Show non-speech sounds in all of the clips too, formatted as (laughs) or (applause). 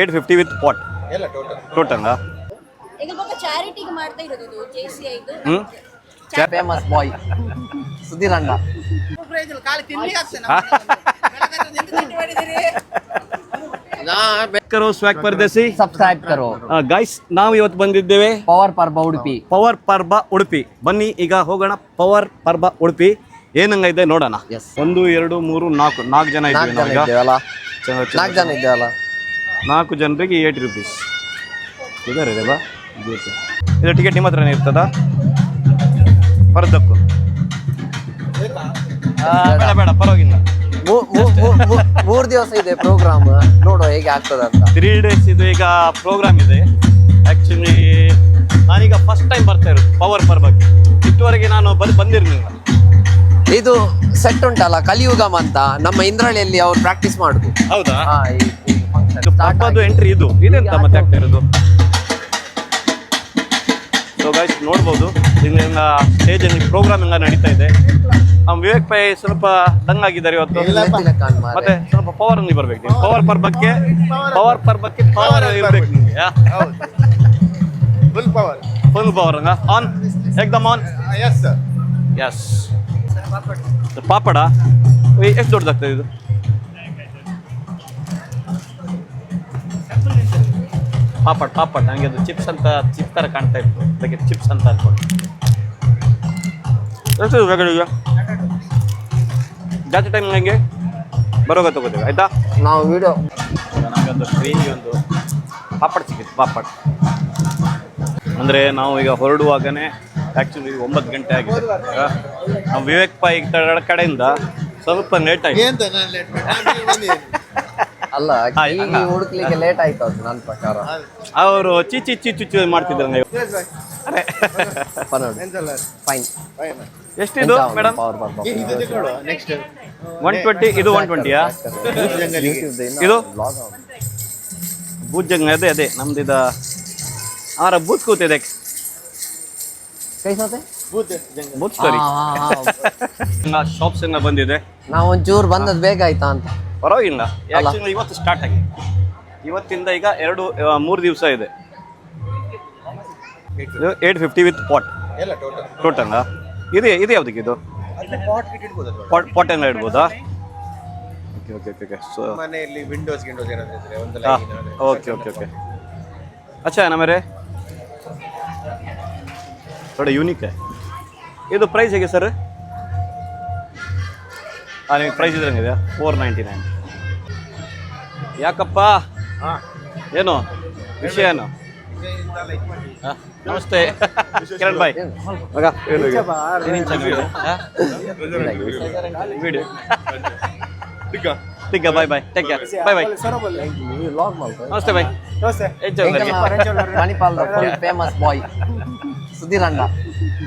Eight fifty with pot total total ಈಗ ಪಾಪ ಚಾರಿಟಿಗೆ ಮಾಡ್ತಾ ಇರೋದು ಇದು ಜೆ ಸಿ ಐದು ಹ್ಞೂ ಫೇಮಸ್ ಬಾಯ್ ಸುಧೀರ್ ಅಣ್ಣ. ಕರೋ ಸ್ವ್ಯಾಗ್ ಪರದೇಸಿ. ಸಬ್ಸ್ಕ್ರೈಬ್ ಕರೋ. ಗೈಸ್ ನಾವು ಇವತ್ತು ಬಂದಿದ್ದೇವೆ. ಪವರ್ ಪರ್ಬ ಉಡುಪಿ ಪವರ್ ಪರ್ಬ ಉಡುಪಿ ಬನ್ನಿ ಈಗ ಹೋಗೋಣ. ಪವರ್ ಪರ್ಬ ಉಡುಪಿ ಏನಂಗೈತೆ ನೋಡೋಣ. Yes. ಒಂದು ಎರಡು ಮೂರು ನಾಲ್ಕು ನಾಲ್ಕು ಜನ ನಾಲ್ಕು ಇದ್ದೀವಿ ನಾಲ್ಕು ಜನ ಇದ್ದೇವಲ್ಲ? ನಾಲ್ಕು ಜನರಿಗೆ ಏಟ್ ರುಪೀಸ್ ಇದಾರೆ ಬಾ ಇದು ಟಿಕೆಟ್ ನಿಮ್ಮ ಹತ್ರನೇ ಇರ್ತದಾ? ಪರದಕ್ಕೂ ಆ, ಬೇಡ ಬೇಡ ಪರವಾಗಿಲ್ಲ. ಮೂರ್ ದಿವಸ ಇದೆ ಪ್ರೋಗ್ರಾಮ್ ನೋಡುವ ಹೇಗೆ ಆಗ್ತದೆ ಅಂತ. ತ್ರೀ ಡೇಸ್ ಇದು ಈಗ ಪ್ರೋಗ್ರಾಮ್ ಇದೆ. ಆ್ಯಕ್ಚುಲಿ ನಾನೀಗ ಫಸ್ಟ್ ಟೈಮ್ ಬರ್ತಾ ಇರೋದು ಪವರ್ ಪರ್ಬಕ್ಕೆ ಇಷ್ಟುವರೆಗೆ ನಾನು ಬಂದು ಬಂದಿರಲಿಲ್ಲ. ಇದು ಸೆಟ್ ಉಂಟಲ್ಲ ಕಲಿಯುಗಮ್ ಅಂತ. ನಮ್ಮ ಇಂದ್ರಳಿಯಲ್ಲಿ ಅವ್ರು ಪ್ರಾಕ್ಟೀಸ್ ಮಾಡುದು. ಹೌದಾ? ಪಬ್ಬದು ಎಂಟ್ರಿ ಇದು. ಇದೆಂತ ಮತ್ತೆ ಆಗ್ತಾ ಇರೋದು ಸೊ ಗೈಸ್ ನೋಡ್ಬೋದು. ಇಲ್ಲಿಂದ ಸ್ಟೇಜ್ ಅಲ್ಲಿ ಪ್ರೋಗ್ರಾಮ್ ಎಲ್ಲ ನಡೀತಾ ಇದೆ. ನಮ್ಮ ವಿವೇಕ್ ಪೈ ಸ್ವಲ್ಪ ತಂಗ್ ಆಗಿದ್ದಾರೆ ಇವತ್ತು. ಮತ್ತೆ ಸ್ವಲ್ಪ ಪವರ್ ಅಲ್ಲಿ ಬರ್ಬೇಕು ನೀವು. ಪವರ್ ಪರ್ಬಕ್ಕೆ ಪವರ್ ಪರ್ಬಕ್ಕೆ ಪವರ್ ಇರ್ಬೇಕು ನಿಮಗೆ full power full power on ಎಕ್ದಮ್ ಆನ್ ಎಸ್ ಸರ್ ಎಸ್ ಪಾಪಡ ಎಷ್ಟು ದೊಡ್ಡದಾಗ್ತದೆ ಇದು? ಪಾಪಡ್ ಪಾಪಡ್ ನನಗೆ ಅದು ಚಿಪ್ಸ್ ಅಂತ ಚಿಪ್ ಥರ ಕಾಣ್ತಾ ಇತ್ತು. ಅದಕ್ಕೆ ಚಿಪ್ಸ್ ಅಂತ ಅನ್ಕೊಂಡು. ಎಷ್ಟು ಜಾಸ್ತಿ ಟೈಮ್ ನನಗೆ ಬರೋಗ ತಗೋತೀವಿ ಆಯ್ತಾ? ನಾವು ವಿಡಿಯೋ ನಮಗೊಂದು ಕ್ರೀಮಿ ಒಂದು ಪಾಪಡ್ ಸಿಕ್ಕಿತ್ತು ಪಾಪಡ್. ಅಂದರೆ ನಾವು ಈಗ ಹೊರಡುವಾಗನೇ ಆ್ಯಕ್ಚುಲಿ ಒಂಬತ್ತು ಗಂಟೆ ಆಗಿದೆ. ನಾವು ವಿವೇಕ್ ಪಾಯಿ ಕಡೆ- ಕಡೆಯಿಂದ ಸ್ವಲ್ಪ ಲೇಟ್ ಆಗಿದೆ ಅಲ್ಲ. ಹುಡುಕ್ಲಿಕ್ಕೆ ಲೇಟ್ ಆಯ್ತು ಅದು ನನ್ನ ಪ್ರಕಾರ. ಅವರು ಚಿಚ್ಚಿ ಚಿಚ್ಚು ಚಿ ಮಾಡ್ತಿದ್ರು ನೀವು. ಅರೆ. ಫೈನ್ ಎಷ್ಟಿದು ಮೇಡಮ್ ಒನ್ ಟ್ವೆಂಟಿ ಇದು ಒನ್ ಟ್ವೆಂಟಿಯಾ ಇದು? ಬೂಜಂಗ್ ಅದೇ ಅದೇ. ನಮ್ದು ಇದು ಅವರ ಬೂತ್ ಕೂತಿದೆ ಬೂತ್ ಸ್ಟೋರಿ ಶಾಪ್ಸ್ ಎಲ್ಲ ಬಂದಿದೆ ನಾವು ಒಂಚೂರು ಬಂದದ್ದು. ಬೇಗ ಆಯ್ತಾ ಅಂತ. ಪರವಾಗಿಲ್ಲ. ಆ್ಯಕ್ಚುಲಿ ಇವತ್ತು ಸ್ಟಾರ್ಟ್ ಆಗಿದೆ. ಇವತ್ತಿಂದ ಈಗ ಎರಡು ಮೂರು ದಿವಸ ಇದೆ. Eight fifty with pot total ಇದೆ ಇದು ಯಾವುದಕ್ಕೆ ಇದು? ಪಾಟ್ ಪಾಟ್ ಎಲ್ಲ ಇಡ್ಬೋದಾ? Okay okay okay okay so ಮನೆಯಲ್ಲಿ ವಿಂಡೋಸ್ ಗಿಂಡೋಸ್ ಏನಾದ್ರು ಇದ್ರೆ ಒಂದು ಓಕೆ ಓಕೆ ಓಕೆ ಅಚ್ಚಾ ನಮರೆ? ಥೋड़ा ಯೂನಿಕ್ ಇದು ಪ್ರೈಸ್ ಹೇಗೆ ಸರ್ ನಿಮಗೆ ಪ್ರೈಸ್ ಇದ್ರಂಗಿದೆ ಫೋರ್ ನೈಂಟಿ ನೈನ್ ಯಾಕಪ್ಪ? ಹಾಂ. ಏನು? ವಿಷಯ ಏನು? ಹಾ? ನಮಸ್ತೆ. ಕಿರಣ್ ಬಾಯ್. ಮಗ? Video bye bye. Take care bye bye. ನಮಸ್ತೆ. ಬಾಯ್ ಮಣಿಪಾಲ್. ಫುಲ್ ಫೇಮಸ್ ಬಾಯ್ ಸುಧೀರ್ ಅಣ್ಣ.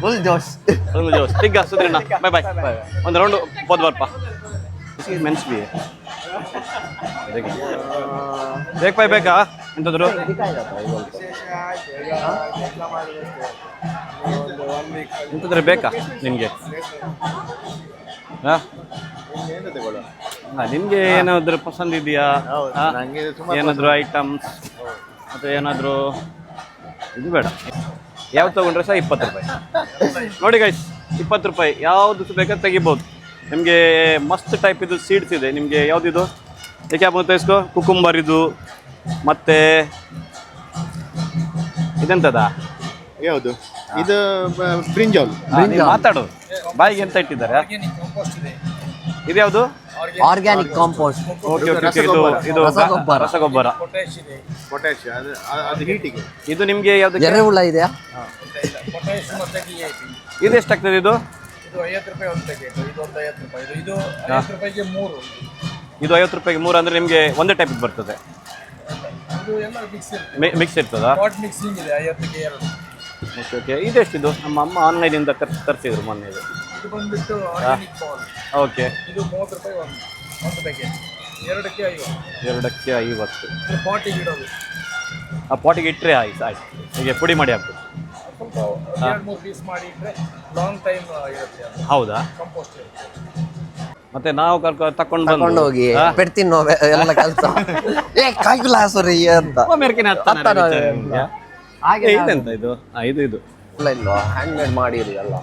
ಫುಲ್ ಜೋಶ್ ಒಂದು ಜೋಸ್ ಸುಧೀರ್ ಸುಧೀರಣ್ಣ ಬಾಯ್ ಬಾಯ್ ಒಂದು ರೌಂಡ್ ಬೋದ್ ಬರ್ಪ ಮೆನ್ಸ್ ಬಿ ಬೇಕ್ ಬೈ ಬೇಕಾ ಎಂತದ್ರು ಎಂತದ್ರೆ ಬೇಕಾ ನಿಮಗೆ ಹಾಂ ನಿಮಗೆ. ಏನಾದರೂ ಹಾ, ನಿಮ್ಗೆ ಏನಾದ್ರು ಪಸಂದ್ ಇದೆಯಾ? ಏನಾದ್ರು ಐಟಮ್ಸ್ ಅಥವಾ ಏನಾದರೂ? ಇದು ಬೇಡ. ಯಾವ್ದು ತಗೊಂಡ್ರೆ ಸಹ ಇಪ್ಪತ್ತು ರೂಪಾಯಿ. ನೋಡಿ ಗೈಸ್ ಇಪ್ಪತ್ತು ರೂಪಾಯಿ. ಯಾವ್ದು ಬೇಕಾದ್ರೆ ತೆಗಿಬೋದು. ನಿಮಗೆ ಮಸ್ತ್ ಟೈಪ್ ಇದು ಸೀಡ್ಸ್ ಇದೆ. ನಿಮಗೆ ಯಾವ್ದಿದು? ಏಕೆ ಇಸ್ಕೋ? ಕುಕುಂಬರ್ ಇದು ಮತ್ತೆ ಇದೆಂತದ? ಯಾವುದು? ಇದು ಬ್ರಿಂಜಾಲ್ ಮಾತಾಡು. ಬಾಯಿಗೆ ಎಂತ ಇಟ್ಟಿದ್ದಾರೆ? ಇದು. ಯಾವುದು? ಆರ್ಗ್ಯಾನಿಕ್ ಕಾಂಪೋಸ್ಟ್ ಓಕೆ ಓಕೆ ಇದು ಇದು ರಸಗೊಬ್ಬರ. ಇದು. ನಿಮಗೆ ಯಾವ್ದು ಎರೆಹುಳ ಇದೆಯಾ? ಇದು ಎಷ್ಟಾಗ್ತದೆ ಇದು? ಇದು ಐವತ್ತು ರೂಪಾಯಿ ಒಂದು ಪ್ಯಾಕೆಟ್ ಇದು ಒಂದು ಐವತ್ತು ರೂಪಾಯಿ ಇದು ಇದು ಐವತ್ತು ರೂಪಾಯಿಗೆ ಮೂರು. ಇದು ಐವತ್ತು ರೂಪಾಯಿಗೆ ಮೂರು ಅಂದರೆ ನಿಮಗೆ ಒಂದೇ ಟೈಪ್ ಬರ್ತದೆ. ಇದು ಎಲ್ಲ ಮಿಕ್ಸ್ ಇರುತ್ತೆ ಮಿಕ್ಸ್ ಇರ್ತದಾ? ವಾಟ್ ಮಿಕ್ಸಿಂಗ್ ಇದೆ ಐವತ್ತಿಗೆ ಎರಡು. ಓಕೆ ಓಕೆ ಇದೆಷ್ಟಿದು ನಮ್ಮ ಅಮ್ಮ ಆನ್ಲೈನಿಂದ ಇಂದ ತರ್ಸಿದ್ರು ಮೊನ್ನೆ ಇದು. ಇದು ಬಂದ್ಬಿಟ್ಟು ಆರ್ಗ್ಯಾನಿಕ್ ಬಾಲ್ ಓಕೆ ಇದು ಮೂವತ್ತು ರೂಪಾಯಿ ಒಂದು ಒಂದು ಪ್ಯಾಕೆಟ್ ಎರಡಕ್ಕೆ ಐವತ್ತು. ಎರಡಕ್ಕೆ ಐವತ್ತು. ಪಾಟಿಗೆ ಇಡೋದು. ಆ ಪಾಟಿಗೆ ಇಟ್ಟರೆ ಆಯ್ತು ಆಯ್ತು. ಹೀಗೆ ಪುಡಿ ಮಾಡಿ ಹಾಕ್ಬೋದು ಸ್ವಲ್ಪ ಎರಡು ಮೂರು ಪೀಸ್ ಮಾಡಿ ಇಟ್ಟರೆ ಲಾಂಗ್ ಟೈಮ್ ಇರುತ್ತೆ ಹೌದಾ? ಕಂಪೋಸ್ಟ್ ಮತ್ತೆ ನಾವು ಕರ್ಕೊ ತಕೊಂಡು ತಕೊಂಡು ಹೋಗಿ ಪೆಡ್ತಿನ್ನೋ ಎಲ್ಲ ಕೆಲಸ. (laughs) ಏ ಕಾಯ್ಗುಲ ಸರಿ ಅಂತ. ಅಮೆರಿಕನ್ ಹಾಗೆ ಇದೆಂತ ಇದು? ಆ, ಇದು ಇದು. ಇಲ್ಲ ಇಲ್ವಾ ಹ್ಯಾಂಡ್ ಮೇಡ್ ಮಾಡಿರಿ ಎಲ್ಲ.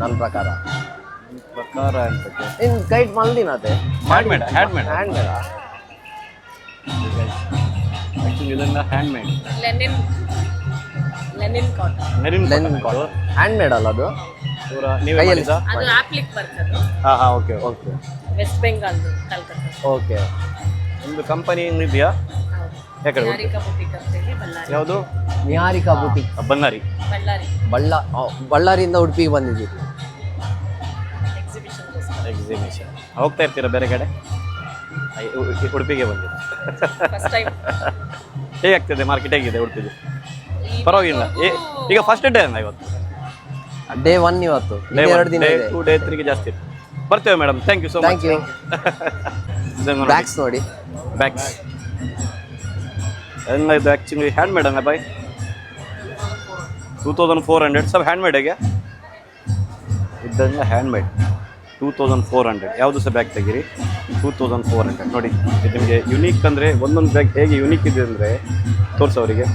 ನನ್ನ ಪ್ರಕಾರ. ಪ್ರಕಾರ ಅಂತ ಇನ್ ಗೈಡ್ ಮಲ್ದಿನತೆ hand made hand made hand made ಇದನ್ನ hand made linen linen cotton marine cotton hand made ಅಲ್ಲ ಅದು? ಪೂರ ನೀವೇ ಕೈಯಲ್ಲಿ ಮಾಡಿದ್ದಾ? ಅದು ಆಪ್ಲಿಕ್ ಬರ್ತದೆ. ಹಾ ಹಾ ಓಕೆ ಓಕೆ. ವೆಸ್ಟ್ ಬೆಂಗಾಲ್ದು ಕಲ್ಕತ್ತಾ ಓಕೆ. ನಿಮ್ಮದು ಕಂಪನಿ ಇದೆಯಾ? ಯಾಕಡೆ ಯಾರಿಕಾ ಬುಟಿಕ್ ಅಂತ ಹೇಳಿ ಬಳ್ಳಾರಿ. ಯಾವುದು? ನಿಹಾರಿಕಾ ಬುಟಿಕ್ ಬನ್ನಾರಿ ಬಳ್ಳಾರಿ. ಬಳ್ಳ ಆ, ಬಳ್ಳಾರಿಯಿಂದ ಉಡುಪಿಗೆ ಬಂದಿದ್ದೀವಿ. ಎಕ್ಸಿಬಿಷನ್ ಎಕ್ಸಿಬಿಷನ್ ಹೋಗ್ತಾ ಇರ್ತೀರಾ ಬೇರೆ ಕಡೆ? ಉ- ಉಡುಪಿಗೆ ಬಂದಿದೆ. First time ಹೇಗಾಗ್ತದೆ? ಮಾರ್ಕೆಟ್ ಹೇಗಿದೆ ಉಡುಪಿದು ಪರವಾಗಿಲ್ಲ. ಏ- ಈಗ ಫಸ್ಟ್ ಡೇ ಅಲ್ಲ ಇವತ್ತು? ಡೇ ಒನ್ ಇವತ್ತು. ಡೇ ಇನ್ನು ಎರಡು ದಿನ ಇದೆ. ಟೂ ಡೇ ತ್ರೀಗೆ ಜಾಸ್ತಿ ಇತ್ತು ಬರ್ತೇವೆ madam thank you so thank you much bags ನೋಡಿ. ಬ್ಯಾಗ್ಸ್ ಎಲ್ಲ ಇದು ಆ್ಯಕ್ಚುಲಿ ಹ್ಯಾಂಡ್ ಮೇಡ್ ಅಲ್ಲ ಬಾಯ್? ಟೂ ತೌಸಂಡ್ ಫೋರ್ ಹಂಡ್ರೆಡ್ ಸಬ್ ಹ್ಯಾಂಡ್ ಮೇಡ್ ಹೇಗೆ? ಇದ್ದಂಗೆ hand made two thousand four hundred ಯಾವುದು ಸಹ ಬ್ಯಾಗ್ ತೆಗೀರಿ? ಟೂ ತೌಸಂಡ್ ಫೋರ್ ಹಂಡ್ರೆಡ್ ನೋಡಿ ಇದು ನಿಮಗೆ ಯುನೀಕ್ ಅಂದರೆ ಒಂದೊಂದು ಬ್ಯಾಗ್ ಹೇಗೆ ಯುನೀಕ್ ಇದೆ ಅಂದರೆ ತೋರಿಸೋರಿಗೆ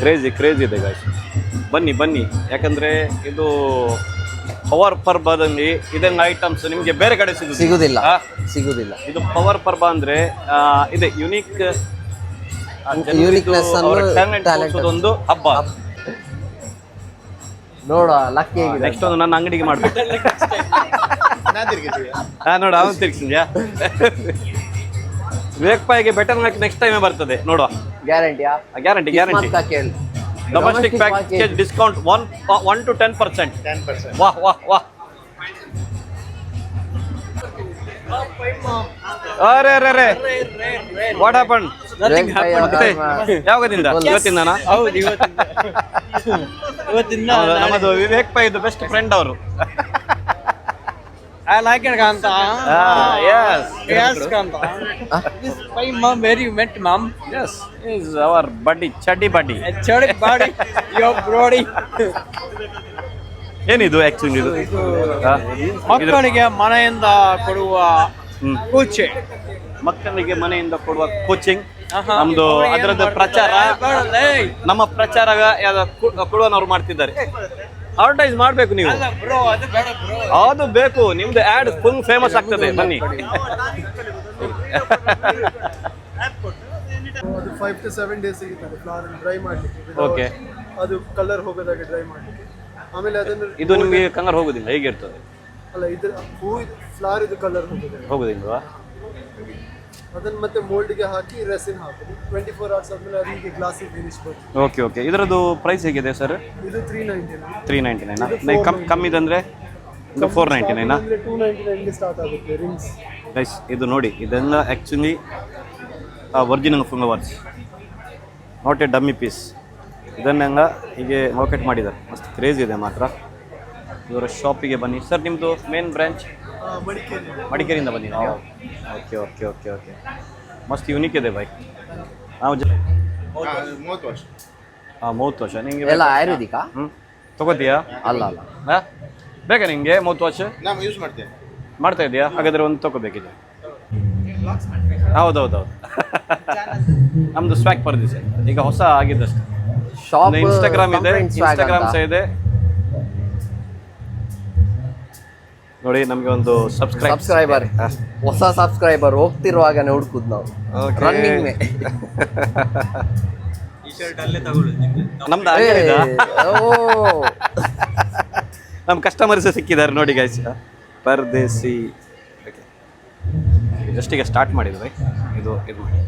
ಕ್ರೇಜಿ ಕ್ರೇಜಿ ಇದೆ ಗಾಯ್ಸ್ ಬನ್ನಿ ಬನ್ನಿ. ಯಾಕಂದರೆ ಇದು ಪವರ್ ಪರ್ಬದಲ್ಲಿ ಇದೆಲ್ಲ ಐಟಮ್ಸ್ ನಿಮಗೆ ಬೇರೆ ಕಡೆ ಸಿಗುತ್ತೆ ಸಿಗುದಿಲ್ಲ? ಸಿಗುದಿಲ್ಲ. ಇದು ಪವರ್ ಪರ್ಬ ಅಂದ್ರೆ ಇದೆ ಯುನೀಕ್ ಒಂದು ಹಬ್ಬ. ನೋಡುವ ಲಕ್ಕಿ ನೆಕ್ಸ್ಟ್ ಒಂದು ನನ್ನ ಅಂಗಡಿಗೆ ಮಾಡ್ಬೇಕು. ಹಾ ನೋಡು ಅವನು ತಿರ್ಗಿಸಿದ್ಯಾ ವಿವೇಕ್ ಪಾಯಿಗೆ ಬೆಟರ್ ಹಾಕಿ ನೆಕ್ಸ್ಟ್ ಟೈಮೇ ಬರ್ತದೆ ನೋಡುವ. ಗ್ಯಾರಂಟಿಯಾ guarantee guarantee domestic package discount one one to ten percent ten percent ವಾಹ್ ವಾಹ್ ವಾಹ್. ಅರೆ ಅರೆ ಅರೆ. What happen Nothing happened. ಯಾವಾಗದಿಂದ? ಇವತ್ತಿಂದನಾ? ಹೌದು ಇವತ್ತಿಂದ. ಇವತ್ತಿಂದ ಹೌದು, ನಮ್ಮದು ವಿವೇಕ್ ಪೈ ಇದು ಬೆಸ್ಟ್ ಫ್ರೆಂಡ್ ಅವರು. I like it Kantha. Yes yes Kantha. This Pai mum very you met mum yes is our buddy chaddi buddy ಚಡಿ body ಯೋ ಬ್ರೋಡಿ ಏನಿದು ಆಕ್ಚುಲಿ ಇದು? ಹಾ? ಇದ್ರ- ಮಕ್ಕಳಿಗೆ ಮನೆಯಿಂದ ಕೊಡುವ ಹ್ಮ್. ಕೂಚೆ ಮಕ್ಕಳಿಗೆ ಮನೆಯಿಂದ ಕೊಡುವ ಕೋಚಿಂಗ್. ನಮ್ದು ಅದರದ್ದು ಪ್ರಚಾರ. ನಮ್ಮ ಪ್ರಚಾರ ಕುಡುವನವ್ರು ಮಾಡ್ತಿದ್ದಾರೆ. ಅಡ್ವರ್ಟೈಸ್ ಮಾಡ್ಬೇಕು ನೀವು. ಅಲ್ಲ ಬ್ರೋ ಅದು ಬೇಡ ಬ್ರೋ. ಅದು ಬೇಕು. ನಿಮ್ದು ಆಡ್ ಫುಲ್ ಫೇಮಸ್ ಆಗ್ತದೆ ಬನ್ನಿ. (laughs) ಅದು ಫೈವ್ ಟು ಸೆವೆನ್ ಡೇಸ್ ಸಿಗುತ್ತದೆ ಫ್ಲವರ್ ಡ್ರೈ ಮಾಡಲಿಕ್ಕೆ ಓಕೆ ಅದು ಕಲರ್ ಹೋಗೋದಾಗೆ ಡ್ರೈ ಮಾಡಲಿಕ್ಕೆ. ಆಮೇಲೆ ಅದನ್ನು ಇದು ನಿಮಗೆ ಕಂಗಾರು ಹೋಗುದಿಲ್ಲ ಹೇಗಿರ್ತದೆ ಅಲ್ಲ ಇದು ಹೂ ಫ್ಲವರ್ ಇದು ಕಲರ್ ಹೋಗೋದಿಲ್ಲ. ಹೋಗುದಿಲ್ವಾ? ಅದನ್ನು ಮತ್ತೆ ಮೋಲ್ಡ್ಗೆ ಹಾಕಿ ರೆಸಿನ್ ಹಾಕಿ ಟ್ವೆಂಟಿ ಫೋರ್ ಅವರ್ಸ್ ಆದ್ಮೇಲೆ ಅದಕ್ಕೆ ಹೀಗೆ ಗ್ಲಾಸಿಗೆ ಫಿನಿಶ್ ಬರ್ತದೆ ಓಕೆ ಓಕೆ ಇದರದ್ದು ಪ್ರೈಸ್ ಹೇಗಿದೆ ಸರ್ ಇದು ತ್ರೀ ನೈಂಟಿ ತ್ರೀ ನೈಂಟಿ ನೈನಾ ಕಮ್ ಕಮ್ಮಿದಂದ್ರೆ ಇದು ಫೋರ್ ನೈಂಟಿ ನೈನಾ ಟೂ ನೈಂಟಿ ನೈನ್ಗೆ ಸ್ಟಾರ್ಟ್ ಆಗುತ್ತೆ ರಿಂಗ್ಸ್ ಗೈಸ್ ಇದು ನೋಡಿ ಇದೆಲ್ಲ ಆ್ಯಕ್ಚುಲಿ ಒರಿಜಿನಲ್ ಫುಂಗವರ್ಸ್ ನಾಟ್ ಎ ಡಮ್ಮಿ ಪೀಸ್ ಇದನ್ನೆಲ್ಲ ಹೀಗೆ ಮಾರ್ಕೆಟ್ ಮಾಡಿದ್ದಾರೆ. ಮಸ್ತ್ ಕ್ರೇಜ್ ಇದೆ ಮಾತ್ರ. ಇವರ ಶಾಪಿಗೆ ಬನ್ನಿ. ಸರ್ ನಿಮ್ಮದು ಮೇನ್ ಬ್ರ್ಯಾಂಚ್ ಮಡಿಕೇರಿ. ಮಡಿಕೇರಿಯಿಂದ ಬಂದಿದ್ದೀರಾ ಓಕೆ ಓಕೆ ಓಕೆ ಓಕೆ ಮಸ್ತ್ ಯೂನಿಕ್ ಇದೆ ಬೈಕ್ ನಾವು ಜ ಮೂವತ್ತು ವರ್ಷ. ಹಾಂ ಮೂವತ್ತು ವರ್ಷ. ನಿಮಗೆ ಎಲ್ಲ ಆಯುರ್ವೇದಿಕ? ಹ್ಞೂ ತಗೋತೀಯಾ? ಅಲ್ಲ ಅಲ್ಲ. ಹಾಂ? ಬೇಕಾ ನಿಮಗೆ ಮೌತ್ ವಾಶ್ ನಾವು ಯೂಸ್ ಮಾಡ್ತೇನೆ ಮಾಡ್ತಾ ಇದೆಯಾ ಹಾಗಾದರೆ ಒಂದು ತಗೋಬೇಕಿದೆ. ಹೌದೌದೌದು (laughs) ನಮ್ದು ಸ್ವ್ಯಾಕ್ ಸರ್ ಈಗ ಹೊಸ ಆಗಿದ್ದಷ್ಟು ಶಾಪ್ ಇನ್ಸ್ಟಾಗ್ರಾಮ್ ಇದೆ ಇನ್ಸ್ಟಾಗ್ರಾಮ್ ಸಹ ಇದೆ. ನೋಡಿ ನಮಗೆ ಒಂದು ಸಬ್ಸ್ಕ್ರೈಬ್ ಸಬ್ಸ್ಕ್ರೈಬರ್ ಹೊಸ ಸಬ್ಸ್ಕ್ರೈಬರ್ ಹೋಗ್ತಿರುವಾಗನೇ ಹುಡುಕುದು ನಾವು. ರನ್ನಿಂಗ್ ಮೇ ನಮ್ದು ಓ. (laughs) ನಮ್ಮ ಕಸ್ಟಮರ್ಸ್ ಸಿಕ್ಕಿದ್ದಾರೆ ನೋಡಿ ಗೈಸ್ ಪರ್ದೇಸಿ. ಜಸ್ಟಿಗೆ ಸ್ಟಾರ್ಟ್ ಮಾಡಿದ್ವಿ. ಇದು ಇದು ಮಾಡಿ.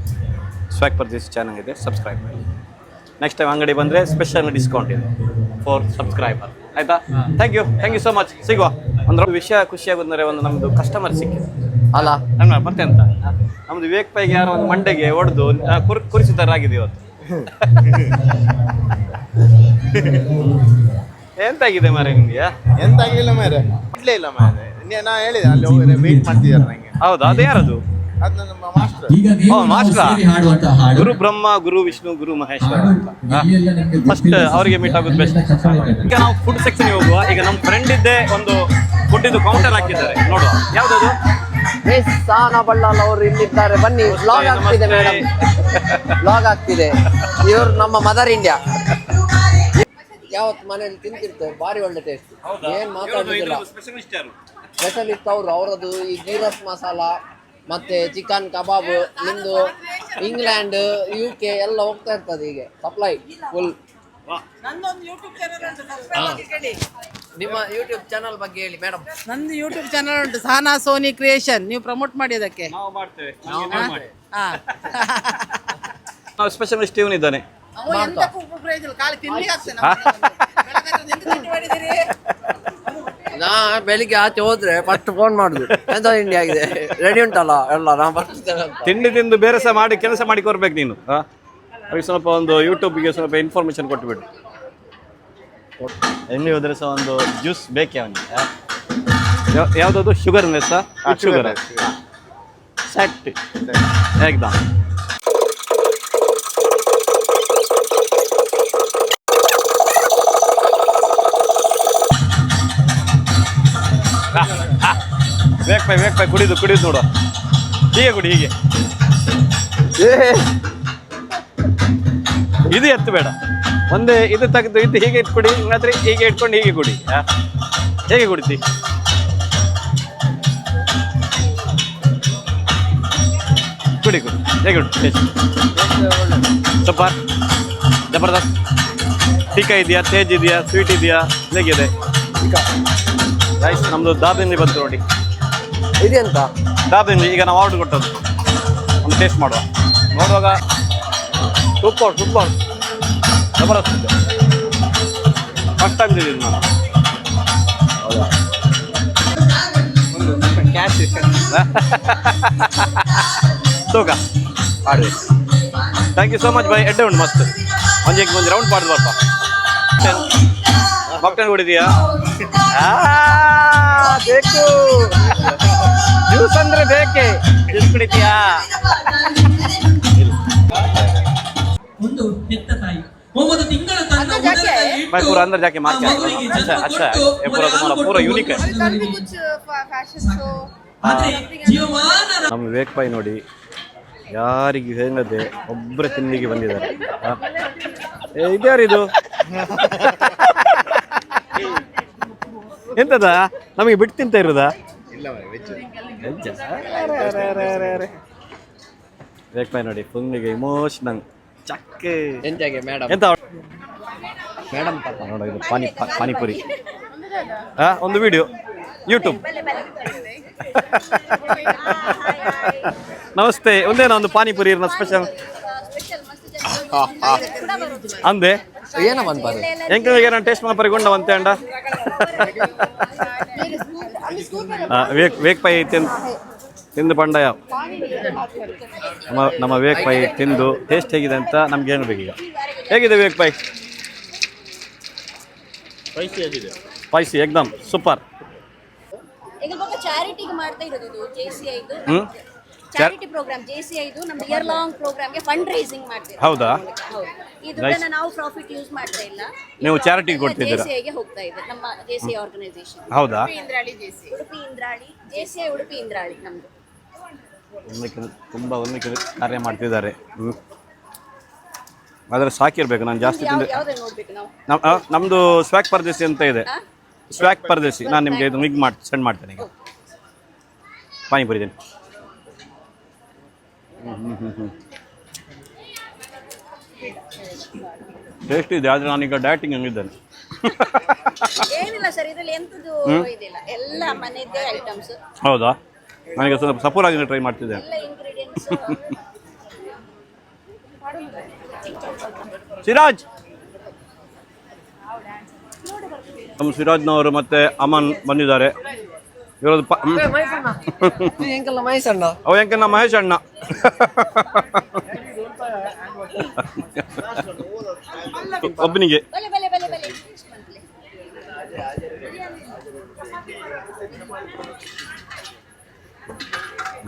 ಸ್ವ್ಯಾಕ್ ಪರ್ದೇಸಿ ಚೆನ್ನಾಗಿದೆ ಸಬ್ಸ್ಕ್ರೈಬ್ ಮಾಡಿ. ನೆಕ್ಸ್ಟ್ ಟೈಮ್ ಅಂಗಡಿ ಬಂದರೆ ಸ್ಪೆಷಲ್ ಡಿಸ್ಕೌಂಟ್ ಇದೆ. ಫಾರ್ ಸಬ್ಸ್ಕ್ರೈಬರ್ ಆಯ್ತಾ? Thank you thank you so much ಸಿಗುವ. ಒಂದು ವಿಷಯ ಖುಷಿಯಾಗುದಂದ್ರೆ ಒಂದು ನಮ್ದು ಕಸ್ಟಮರ್ ಸಿಕ್ಕಿದೆ ಅಲ್ಲ. ಮತ್ತೆ ಅಂತ ನಮ್ದು ವಿವೇಕ್ ಪೈಗೆ ಯಾರೋ ಒಂದು ಮಂಡೆಗೆ ಹೊಡೆದು ಕುರ್ ಕುರಿಸಿ ಥರ ಆಗಿದೆ ಇವತ್ತು. (laughs) ಎಂತಾಗಿದೆ ಮಾರೆ ನಿಮಗೆ? ಎಂತ ಆಗಿಲ್ಲ ಮಾರೆ ಇಡ್ಲೇ ಇಲ್ಲ ಮಾರೆ ನೀ- ನಾ ಹೇಳಿದೆ ಅಲ್ಲಿ ಹೋಗಿ ವೇಟ್ ಮಾಡ್ತಿದ್ದಾರೆ ನಂಗೆ ಹೌದು? ಅದು ಯಾರದು? ಅದು ನಮ್ಮ ಮಾಸ್ಟರ್. ಓ, ಮಾಸ್ಟ್ರಾ? ಗುರು ಬ್ರಹ್ಮ ಗುರು ವಿಷ್ಣು ಗುರು ಮಹೇಶ್ವರ ಫಸ್ಟ್ ಅವರಿಗೆ ಮೀಟ್ ಆಗೋದು ಬೆಸ್ಟ್. ಈಗ ನಾವು ಫುಡ್ ಸೆಕ್ಷನ್ ಹೋಗುವ. ಈಗ ನಮ್ಮ ಫ್ರೆಂಡ್ ಇದ್ದೇ ಒಂದು ಫುಡ್ ಕೌಂಟರ್ ಹಾಕಿದ್ದಾರೆ. ನೋಡುವ. ಯಾವ್ದದು? ಮಿಸ್ ಸಾನಾ ಬಳ್ಳಾಲ್ ಅವರು ಇಲ್ಲಿದ್ದಾರೆ. ಬನ್ನಿ ಬ್ಲಾಗ್ ಆಗ್ತಿದೆ ಮೇಡಮ್ ಬ್ಲಾಗ್ ಆಗ್ತಿದೆ. ಇವರು ನಮ್ಮ ಮದರ್ ಇಂಡಿಯಾ ಯಾವತ್ತು ಮನೇಲಿ ತಿಂತಿರ್ತೇವೆ ಭಾರಿ ಒಳ್ಳೆ ಟೇಸ್ಟ್ ಏನ್ ಮಾತಾಡುದಿಲ್ಲ ಸ್ಪೆಷಲಿಸ್ಟ್ ಅವ್ರು ಸ್ಪೆಷಲಿಸ್ಟ್ ಅವರು ಅವರದು ಈ ಗೀರಸ್ ಮಸಾಲ ಮತ್ತೆ ಚಿಕನ್ ಕಬಾಬ್ ನಿಮ್ದು ಇಂಗ್ಲೆಂಡ್ ಯು ಕೆ ಎಲ್ಲ ಹೋಗ್ತಾ ಇರ್ತದೆ ಹೀಗೆ. ಸಪ್ಲೈ ಫುಲ್ ನಿಮ್ಮ ಯೂಟ್ಯೂಬ್ ಚಾನಲ್ ಬಗ್ಗೆ ಹೇಳಿ ಮೇಡಮ್ ನಂದು ಯೂಟ್ಯೂಬ್ ಚಾನಲ್ ಉಂಟು ಸಾನಾ ಸೋನಿ ಕ್ರಿಯೇಷನ್ ನೀವು ಪ್ರಮೋಟ್ ಮಾಡಿ ಅದಕ್ಕೆ. ನಾವು ಮಾಡ್ತೇವೆ. ಹಾ ನಾವು ಸ್ಪೆಷಲಿಸ್ಟ್ ಇವನಿದ್ದಾನೆ ಅವ ಎಂತಕ್ಕೂ ಉಪಯೋಗ ಇಲ್ಲ, ಖಾಲಿ ತಿಂಡಿ ಆಗ್ತೇನೆ ಎಂತ ತಿಂಡಿ ಮಾಡಿದ್ದೀರಿ? ನಾ ಬೆಳಿಗ್ಗೆ ಆಚೆ ಹೋದ್ರೆ ಫಸ್ಟ್ ಫೋನ್ ಮಾಡುದು. ಎಂತ ತಿಂಡಿ ಆಗಿದೆ? ರೆಡಿ ಉಂಟಲ್ಲ? ಎಲ್ಲ ನಾ ಬರ್ತೇನೆ ಅಂತ. ತಿಂಡಿ ತಿಂದು ಬೇರೆ ಸಹ ಮಾಡಿ ಕೆಲಸ ಮಾಡಿ ಕೊರ್ಬೇಕು ನೀನು. ಹಾ? ಅವ್ರಿಗೆ ಸ್ವಲ್ಪ ಒಂದು ಯೂಟ್ಯೂಬ್ಗೆ ಸ್ವಲ್ಪ ಇನ್ಫಾರ್ಮೇಷನ್ ಕೊಟ್ಬಿಡು. ಎಣ್ಣೆ ಹೋದ್ರೆ ಸಹ ಒಂದು ಜ್ಯೂಸ್ ಬೇಕೇ ಅವನಿಗೆ ಯಾವುದಾದ್ರು ಯಾವ- ಯಾವ್ದದು? ಶುಗರ್ ಸಹ ಶುಗರ್ ಸೆಟ್ ಏಕ್ದಮ್ ಬೇಕು ಪೈ ಬೇಕು ಪೈ ಕುಡಿದು ಕುಡಿದು ನೋಡು. ಹೀಗೆ ಕುಡಿ ಹೀಗೆ. ಇದು ಎತ್ತು ಬೇಡ. ಒಂದೇ ಇದು ತೆಗೆದು ಇದು ಹೀಗೆ ಇಟ್ಕೊಡಿ ಕುಡಿ ಇನ್ನಾದ್ರೆ ಹೀಗೆ ಇಟ್ಕೊಂಡು ಹೀಗೆ ಕುಡಿ? ಹೇಗೆ ಕುಡಿತಿ ಕುಡಿ ಕುಡಿ ಹೇಗೆ ಉಂಟು ಟೇಸ್ಟ್ ಸೂಪರ್. ಜಬರ್ದಸ್ತ್. ಟೀಕಾ ಇದೆಯಾ? ತೇಜ್ ಇದೆಯಾ? ಸ್ವೀಟ್ ಇದೆಯಾ? ಹೇಗಿದೆ? ರೈಸ್ ನಮ್ಮದು ದಾಬಿಂದಿ ಬಂತು ನೋಡಿ. ಇದೆಂತ? ದಾಬಿಂದಿ ಈಗ ನಾವು ಆರ್ಡರ್ ಕೊಟ್ಟದ್ದು. ಒಂದು ಟೇಸ್ಟ್ ಮಾಡುವ. ನೋಡುವಾಗ ಸೂಪರ್ ಸೂಪರ್ ಜಬರದಸ್ತ್ ಇದೆ ಫಸ್ಟ್ ಟೈಮ್ ತಿಂದಿದ್ದು ನಾನು ತೂಕ ಆಡ್ರಿ thank you so much bye ಎಡ್ಡೆ ಉಂಟು ಮಸ್ತ್ ಮಂಜಿಗೆ ಒಂದು ರೌಂಡ್ ಪಾಡ್ದು ಬರ್ಪ ಮಾಕ್ಟೇಲ್ ಕುಡಿದೀಯಾ ಆ, ಬೇಕು ಜ್ಯೂಸ್ ಅಂದ್ರೆ ಬೇಕೆ? ಜ್ಯೂಸ್ ಕೊಟ್ಟು ಹೆತ್ತ ತಾಯಿ. ಒಂಬತ್ತು ತಿಂಗಳ ತನ್ನ ಉದರದಲ್ಲಿ ಅಂದ್ರೆ ಜಾಕೆ ಪೂರ ಯೂನಿಕ್ ಆದ್ರೆ ನಮ್ಮ ವಿವೇಕ್ ಪೈ ನೋಡಿ ಯಾರಿಗೆ ಹೇಳದೆ ಒಬ್ಬರ ತಿಂಡಿಗೆ ಬಂದಿದ್ದಾರೆ. ಇದ್ಯಾರಿದು ಎಂತದ? ನಮಗೆ ಬಿಟ್ಟು ತಿಂತ ಇರೋದಾ? ವಿವೇಕ್ ಪೈ ನೋಡಿ ಫುಲ್ಲಿಗೆ ಇಮೋಷನಲ್ ಚಕ್ಕೆ. ಎಂತಾಗೆ ಮೇಡಮ್ ಎಂತ? ಮೇಡಮ್ ಪಾಪ. ನೋಡ ಇದು ಪಾನಿ ಪಾ- ಪಾನಿಪುರಿ. ಒಂದು ವಿಡಿಯೋ ಯೂಟ್ಯೂಬ್ ನಮಸ್ತೆ ಒಂದೇನೋ ಒಂದು ಪಾನಿಪುರಿ ಇರೋ ಸ್ಪೆಷಲ್ ಅಂದೆ. ಏನ ಬಂದ್ಬಾರ್ದು ಎಂಕಲಿಗೆ ನಾನು ಟೇಸ್ಟ್ ಮಾಡಿ ಗೊಂಡ ಅಂತೆ ಅಂಡ? (laughs) ಆ, ವೇಕ್ ವೇಕ್ ಪೈ ತಿಂದು ತಿಂದು ಪಂಡ ಯಾವ ನಮ್ಮ ನಮ್ಮ ವೇಕ್ ಪೈ ತಿಂದು ಟೇಸ್ಟ್ ಹೇಗಿದೆ ಅಂತ ನಮ್ಗೆ ಏನು ಬೇಕೀಗ ಹೇಗಿದೆ ವೇಕ್ ಪೈ ಸ್ಪೈಸಿ ಎಕ್ದಮ್ ಸೂಪರ್ ಈಗ ಪಾಪ ಚಾರಿಟಿಗೆ ಮಾಡ್ತಾ ಇರೋದು ಇದು ಜೆ ಸಿ ಐದು ಚಾರಿಟಿ ಪ್ರೋಗ್ರಾಮ್ ಜೆ ಸಿ ಐದು ನಮ್ದು ಇಯರ್ ಲಾಂಗ್ ಪ್ರೋಗ್ರಾಮ್ಗೆ ಫಂಡ್ ರೈಸಿಂಗ್ ಮಾಡ್ತೀವಿ. ಹೌದಾ? ಹೌದು. ಈ ದುಡ್ಡನ್ನ ನಾವು ಪ್ರಾಫಿಟ್ ಯೂಸ್ ಮಾಡ್ತಾ ಇಲ್ಲ. ನೀವು ಚಾರಿಟಿ ಕೊಡ್ತಿದ್ದೀರಾ? ಕೊಡ್ತಿದ್ದೀರಾ? ಗೆ ಹೋಗ್ತಾ ಇದೆ ನಮ್ಮ ಜೆ ಸಿ ಆರ್ಗನೈಸೇಷನ್ ಹೌದಾ? Indrali J C Udupi Indrali J C I Udupi Indrali ನಮ್ದು. ಒಮ್ಮೆ ತುಂಬ ಒಮ್ಮೆ ಕಾರ್ಯ ಮಾಡ್ತಿದ್ದಾರೆ. ಆದರೆ ಸಾಕಿರ್ಬೇಕು ನಾನು ಜಾಸ್ತಿ ತಿಂದು ನಮ್ಮದು ಸ್ವ್ಯಾಕ್ ಪರ್ದೇಸಿ ಅಂತ ಇದೆ. ಸ್ವ್ಯಾಕ್ ಪರ್ದೇಸಿ ನಾನು ನಿಮಗೆ ಇದು ಮಿಗ್ ಮಾಡಿ ಸೆಂಡ್ ಮಾಡ್ತೇನೆ ಈಗ. ಪಾನಿಪುರಿ ಇದ್ದೇನೆ ಟೇಸ್ಟ್ ಇದೆ ಆದರೆ ನಾನೀಗ ಡಯಟಿಂಗ್ ಹಂಗಿದ್ದೇನೆ. ಏನಿಲ್ಲ ಸರ್ ಇದರಲ್ಲಿ ಎಂತದ್ದು ಇದಿಲ್ಲ. ಎಲ್ಲ ಮನೆಯದ್ದೇ ಐಟಮ್ಸ್ ಹೌದಾ? ನನಗೆ ಸ್ವಲ್ಪ ಸಪೂರಾಗಿ ಟ್ರೈ ಮಾಡ್ತಿದ್ದೆ. ಎಲ್ಲ ಇಂಗ್ರೀಡಿಯೆಂಟ್ಸ್ ಸಿರಾಜ್ ನಮ್ಮ ಸಿರಾಜ್ನವರು ಮತ್ತೆ ಅಮನ್ ಬಂದಿದ್ದಾರೆ. ಇರೋದು ಪ ಅವ ಮಹೇಶ್ ಅಣ್ಣ. ಒಬ್ಬನಿಗೆ ಬಲೆ ಬಲೆ ಬಲೆ ಬಲೆ ಇಷ್ಟು ಮಂತ್ಲಿ.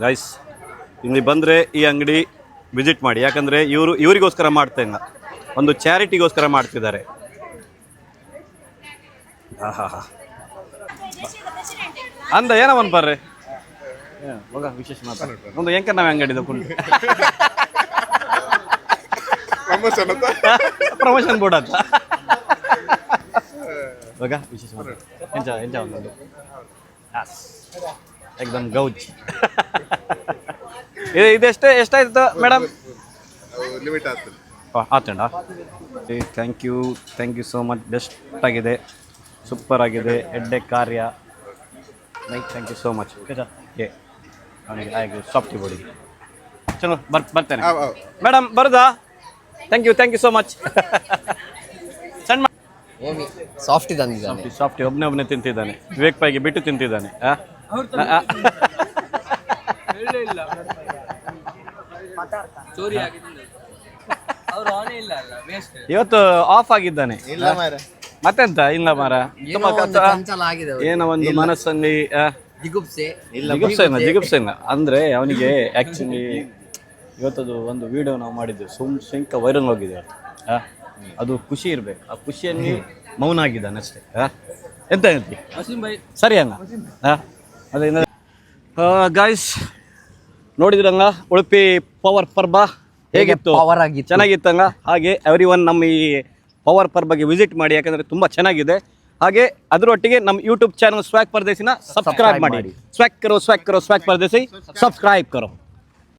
ಗೈಸ್ ಇಲ್ಲಿ ಬಂದರೆ ಈ ಅಂಗಡಿ ವಿಸಿಟ್ ಮಾಡಿ. ಯಾಕಂದರೆ ಇವರು ಇವರಿಗೋಸ್ಕರ ಮಾಡ್ತಾ ಇಲ್ಲ. ಒಂದು ಚಾರಿಟಿಗೋಸ್ಕರ ಮಾಡ್ತಿದ್ದಾರೆ. ಅಂದ ಏನ ಒಂದು ಏನವನ್ ಬರ್ರಿ ಮಗ ವಿಶೇಷ ಮಾತಾಡ. ಒಂದು ಹೆಂಕ ನಾವು ಅಂಗಡಿ ಕುಂಡು ಪ್ರಮೋಷನ್ ಬೋರ್ಡ್ ಅಂತ. ಹೋಗ ವಿಶೇಷ ಎಂಜ ಎಂಜ ಒಂದು. ಎಕ್ದಮ್ ಗೌಜ್ (laughs) ಇದು ಇದೆಷ್ಟು ಎಷ್ಟಾಯ್ತು ಮೇಡಮ್ ಲಿಮಿಟ್ ಆಗ್ತದೆ. ಆತಂಡ? Thank you thank you so much best ಆಗಿದೆ. ಸೂಪರ್ ಆಗಿದೆ. ಎಡ್ಡೆ ಕಾರ್ಯ. Night thank you so much ಏ ಅವನಿಗೆ ಆಯ್ತು ಸಾಫ್ಟಿ ಬೋಡಿ ಚಲೋ ಬರ್ ಬರ್ತೇನೆ. Madam ಬರುದಾ? Thank you thank you so much ಸಣ್ಣ ಸಾಫ್ಟಿ ಸಾಫ್ಟ್ ತಂದಿದ್ದಾನೆ. ಸಾಫ್ಟಿ ಒಬ್ಬನೇ ಒಬ್ಬನೇ ತಿಂತಿದ್ದಾನೆ. ವಿವೇಕ್ ಪೈಗೆ ಬಿಟ್ಟು ತಿಂತಿದ್ದಾನೆ ಆ? ಆ, ಆ. ಚೋರಿ ಆಗಿದೆ ಅವ್ರು ಆನೇ ಇಲ್ಲ ಅಲ್ಲ ವೇಸ್ಟ್ ಇವತ್ತು ಆಫ್ ಆಗಿದ್ದಾನೆ. ಇಲ್ಲ ಮಾರ ಮತ್ತೆಂತ? ಇಲ್ಲ ಮಾರ ಏನೋ ತುಂಬಾ ಒಂದು ಕಷ್ಟ ಚಂಚಲ ಆಗಿದೆ ಅವ್ರಿಗೆ. ಏನೋ ಒಂದು ಮನಸ್ಸಲ್ಲಿ ಆ, ಜಿಗುಪ್ಸೆ. ಜಿಗುಪ್ಸೆ ಇಲ್ಲ ಜಿಗುಪ್ಸೆ ಇಲ್ಲ. ಅಂದ್ರೆ ಅವನಿಗೆ ಆಕ್ಚುಲಿ ಇವತ್ತದು ಒಂದು ವಿಡಿಯೋ ನಾವು ಮಾಡಿದ್ವಿ ಸುಮ್ ಸಿಂಕ ವೈರಲ್ ಹೋಗಿದೆ. ಅದು. ಅದು ಖುಷಿ ಇರ್ಬೇಕು. ಆ ಖುಷಿಯಲ್ಲಿ ಮೌನ ಆಗಿದ್ದಾನೆ ಅಷ್ಟೇ? ಎಂತ ಹೇಳ್ತಿ? ಸರಿ ಅಣ್ಣ ಅದೇ ಗಾಯ್ಸ್ ನೋಡಿದ್ರಂಗ ಉಡುಪಿ ಪವರ್ ಪರ್ಬ ಹೇಗಿತ್ತು? ಪವರ್ ಆಗಿ ಚೆನ್ನಾಗಿತ್ತಂಗ? ಹಾಗೆ ಎವ್ರಿ ಒನ್ ನಮ್ಮ ಈ ಪವರ್ ಪರ್ಬಗೆ ವಿಸಿಟ್ ಮಾಡಿ ಯಾಕಂದ್ರೆ ತುಂಬಾ ಚೆನ್ನಾಗಿದೆ. ಹಾಗೆ ಅದರೊಟ್ಟಿಗೆ ನಮ್ಮ ಯೂಟ್ಯೂಬ್ ಚಾನಲ್ ಸ್ವಾಕ್ ಪರದೇಶಿನ ಸಬ್ಸ್ಕ್ರೈಬ್ ಮಾಡಿ. ಸ್ವಾಕ್ ಕರೋ ಸ್ವಾಕ್ ಕರೋ ಸ್ವಾಕ್ ಪರದೇಶಿ ಸಬ್ಸ್ಕ್ರೈಬ್ ಕರೋ.